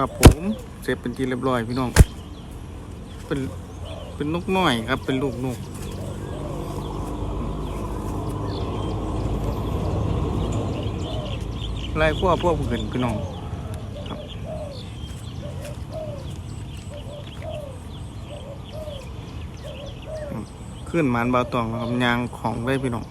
ครับผมเสร็จเป็นที่เรียบร้อยพี่น้องเป็นเป็นนกน้อยครับ เป็นลูกนกไล่พวพวกเพื่อนพี่น้องครับขึ้นมานเบาตองครับยางของได้พี่น้อง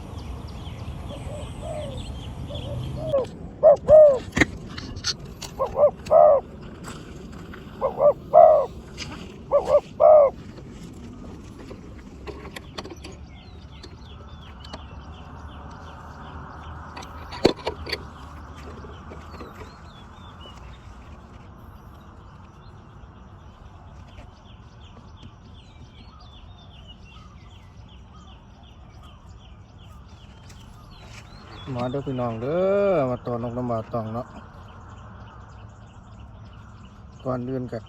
มาเด้อพี่น้องเด้อมาตัวนกน้ำบาตองเนาะก่อนเดือนกั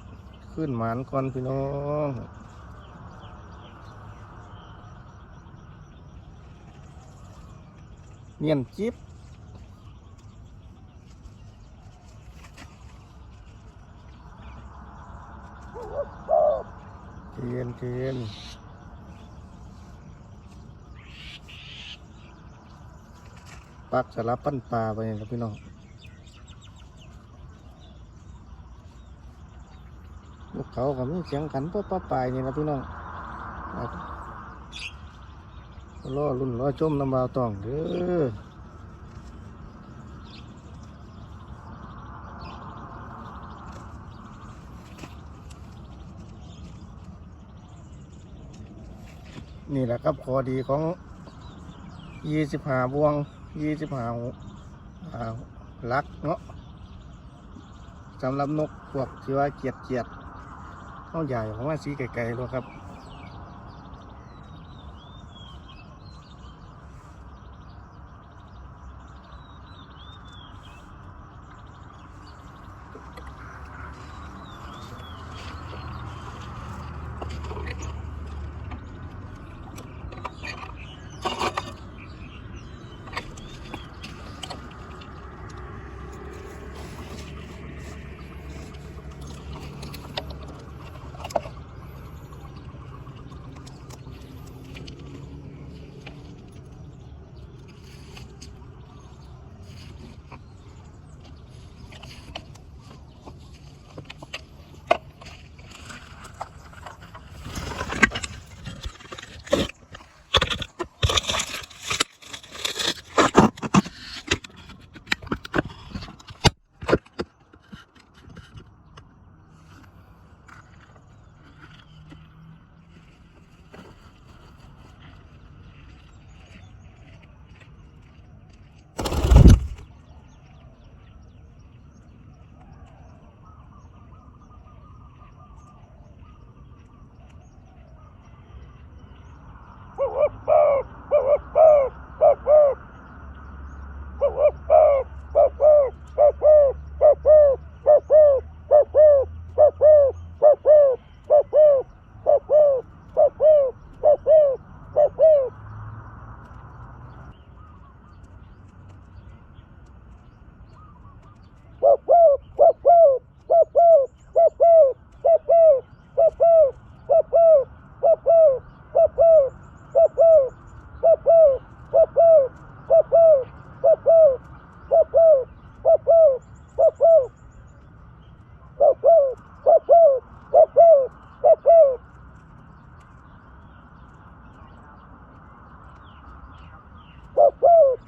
ขึ้นหมานก่อนพี่น้องเนียนจิ๊บเทียนเทียน ปักสลับปั้นปลาไปนี่ครับพี่น้องลูกเขาก็มีเสียงกันป้าป้าปลายนี่นะพี่น้องครับรอรุ่นรอชมน้ำบาวตองเด้อนี่แหละครับ ขอดีของยี่สิบห้าบวง ยี่สิบห้าอ่าลักเนาะสำหรับนกพวกที่ว่าเกียดเกียดเขาใหญ่ของว่าสีไกลๆแล้วครับ woo, woo.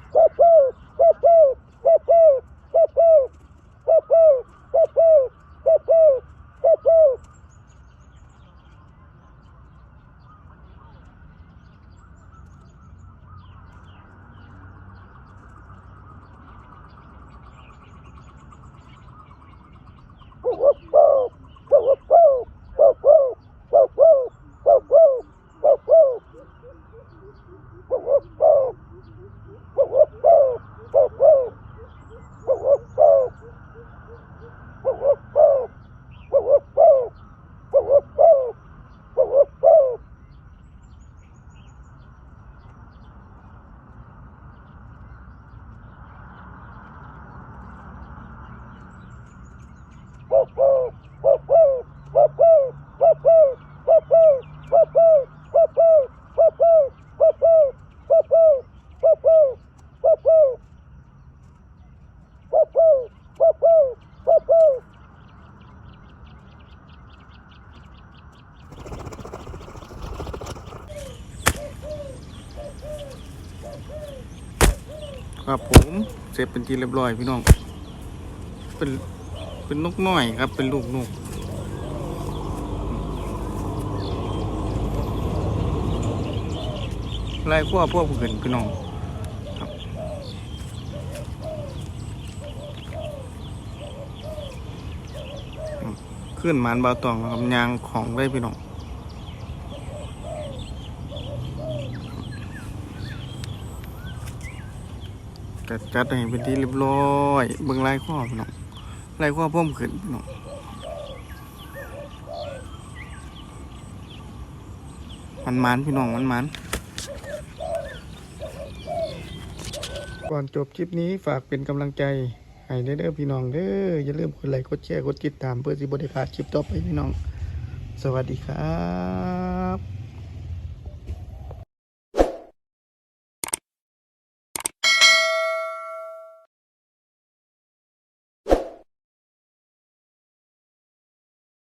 ครับผมเสร็จเป็นที่เรียบร้อยพี่น้อง เป็นเป็นนกน้อยครับ เป็นลูกนกลายขั้วพวกเห็นพี่น้องครับขึ้นมานบาตองครับยางของได้พี่น้อง จัดจัดให้เป็นที่เรียบร้อยเบิ่งลายข้อพี่น้องลายข้อพิ่มขึ้นพี่น้องมันมันพี่น้องมันมันก่อนจบคลิปนี้ฝากเป็นกำลังใจให้เด้อพี่น้องเด้ออย่าลืมกดไลค์กดแชร์กดติดตามเพื่อสิบริขาดคลิปต่อไปพี่น้อง สวัสดีครับ